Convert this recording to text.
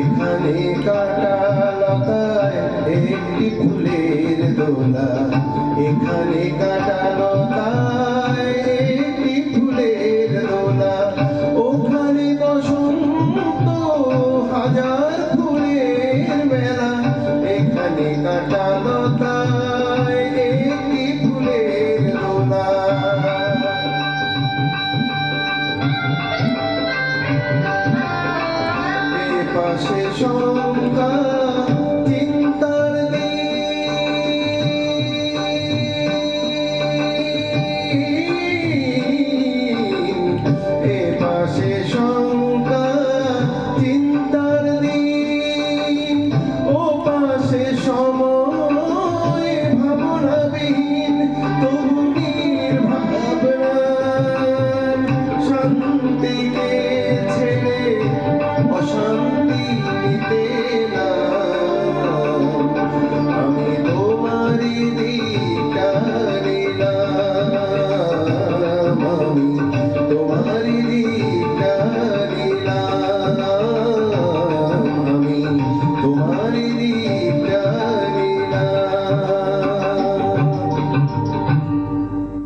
এখানে কাটা লতায় একটি ফুলের দোলা। এখানে কাটা লতায় একটি ফুলের দোলা। ওখানে বসন্ত, হাজার ফুলের মেলা। এখানে কাটা পাশে শঙ্কা